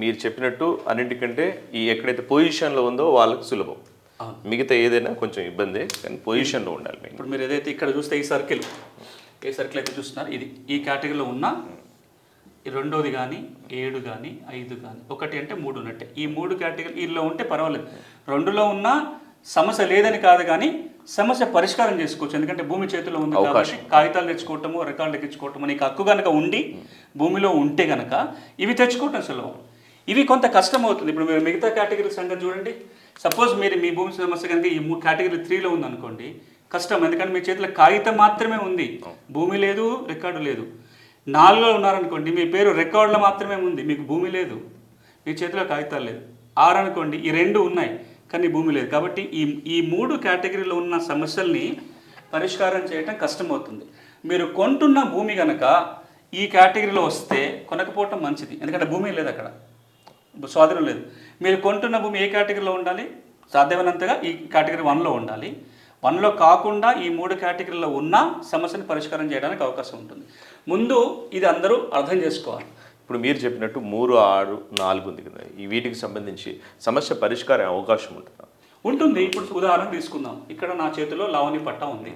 మీరు చెప్పినట్టు అన్నింటికంటే ఈ ఎక్కడైతే పొజిషన్లో ఉందో వాళ్ళకి సులభం. మిగతా ఏదైనా కొంచెం ఇబ్బంది కానీ పొజిషన్లో ఉండాలి ఇప్పుడు మీరు ఏదైతే ఇక్కడ చూస్తే ఈ సర్కిల్ ఏ సర్కిల్ అయితే చూస్తున్నారు. ఇది ఈ కేటగిరీలో ఉన్న ఈ రెండోది కానీ ఏడు కానీ ఐదు కానీ ఒకటి అంటే మూడు ఉన్నట్టే. ఈ మూడు కేటగిరీ వీళ్ళలో ఉంటే పర్వాలేదు. రెండులో ఉన్న సమస్య లేదని కాదు కానీ సమస్య పరిష్కారం చేసుకోవచ్చు. ఎందుకంటే భూమి చేతిలో ఉంది కాబట్టి కాగితాలు తెచ్చుకోవటము రికార్డులు ఎక్కించుకోవటము నీకు హక్కు కనుక ఉండి భూమిలో ఉంటే కనుక ఇవి తెచ్చుకోవటం సులభం. ఇవి కొంత కష్టం అవుతుంది ఇప్పుడు మీరు మిగతా కేటగిరీ సంగతి చూడండి. సపోజ్ మీరు మీ భూమి సమస్య కనుక ఈ మూడు కేటగిరీ త్రీలో ఉందనుకోండి కష్టం. ఎందుకంటే మీ చేతిలో కాగితం మాత్రమే ఉంది. భూమి లేదు రికార్డు లేదు. నాలుగులో ఉన్నారనుకోండి మీ పేరు రికార్డులో మాత్రమే ఉంది. మీకు భూమి లేదు. మీ చేతిలో కాగితాలు లేదు ఆరు అనుకోండి ఈ రెండు ఉన్నాయి కానీ భూమి లేదు. కాబట్టి ఈ ఈ మూడు కేటగిరీలో ఉన్న సమస్యల్ని పరిష్కారం చేయటం కష్టమవుతుంది. మీరు కొంటున్న భూమి కనుక ఈ కేటగిరీలో వస్తే కొనకపోవటం మంచిది. ఎందుకంటే భూమి లేదు అక్కడ. స్వాధీనం లేదు. మీరు కొంటున్న భూమి ఏ కేటగిరీలో ఉండాలి? సాధ్యమైనంతగా ఈ కేటగిరీ వన్లో ఉండాలి. వన్లో కాకుండా ఈ మూడు కేటగిరీలో ఉన్న సమస్యను పరిష్కారం చేయడానికి అవకాశం ఉంటుంది. ముందు ఇది అందరూ అర్థం చేసుకోవాలి. ఇప్పుడు మీరు చెప్పినట్టు మూడు ఆరు నాలుగు ఉంది కదా. ఈ వీటికి సంబంధించి సమస్య పరిష్కారం అవకాశం ఉంటుందా? ఉంటుంది. ఇప్పుడు ఉదాహరణ తీసుకుందాం. ఇక్కడ నా చేతిలో లావణి పట్టా ఉంది.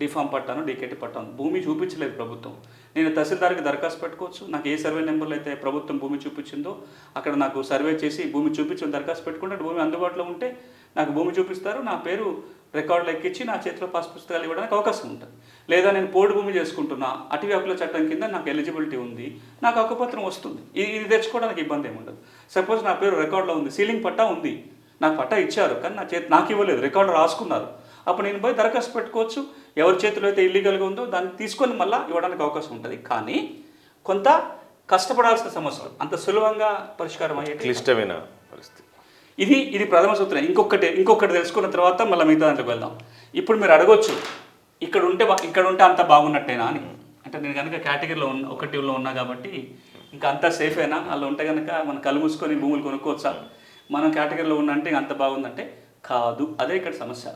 డిఫామ్ పట్టాను డీకేటీ పట్టాను. భూమి చూపించలేదు ప్రభుత్వం. నేను తహసీల్దార్కి దరఖాస్తు పెట్టుకోవచ్చు. నాకు ఏ సర్వే నెంబర్లో అయితే ప్రభుత్వం భూమి చూపించిందో అక్కడ నాకు సర్వే చేసి భూమి చూపించిన దరఖాస్తు పెట్టుకుంటే భూమి అందుబాటులో ఉంటే నాకు భూమి చూపిస్తారు. నా పేరు రికార్డులు ఎక్కించి నా చేతిలో పాస్ పుస్తకాలు ఇవ్వడానికి అవకాశం ఉంటుంది. లేదా నేను పోడు భూమి చేసుకుంటున్నా అటవీ హక్కుల చట్టం కింద నాకు ఎలిజిబిలిటీ ఉంది నాకు హక్కుపత్రం వస్తుంది. ఇది ఇది తెచ్చుకోవడానికి ఇబ్బంది ఏమి ఉండదు. సపోజ్ నా పేరు రికార్డులో ఉంది సీలింగ్ పట్టా ఉంది. నాకు పట్టా ఇచ్చారు కానీ నా చేతి నాకు ఇవ్వలేదు రికార్డు రాసుకున్నారు. అప్పుడు నేను పోయి దరఖాస్తు పెట్టుకోవచ్చు. ఎవరి చేతిలో అయితే ఇల్లీగల్గా ఉందో దాన్ని తీసుకొని మళ్ళీ ఇవ్వడానికి అవకాశం ఉంటుంది. కానీ కొంత కష్టపడాల్సిన సమస్యలు అంత సులభంగా పరిష్కారం అయ్యే క్లిష్టమైన పరిస్థితి. ఇది ఇది ప్రథమ సూత్రం. ఇంకొకటి ఇంకొకటి తెలుసుకున్న తర్వాత మళ్ళీ మిగతా దాంట్లోకి వెళ్దాం. ఇప్పుడు మీరు అడగొచ్చు ఇక్కడ ఉంటే ఇక్కడ ఉంటే అంత బాగున్నట్టేనా అని. అంటే నేను కనుక కేటగిరీలో ఉన్న ఒకటిలో ఉన్నా కాబట్టి ఇంకా అంతా సేఫేనా అలా ఉంటే కనుక మనం కళ్ళు మూసుకొని భూములు కొనుక్కోవచ్చా? మనం కేటగిరీలో ఉన్నంటే అంత బాగుందంటే కాదు. అదే ఇక్కడ సమస్య.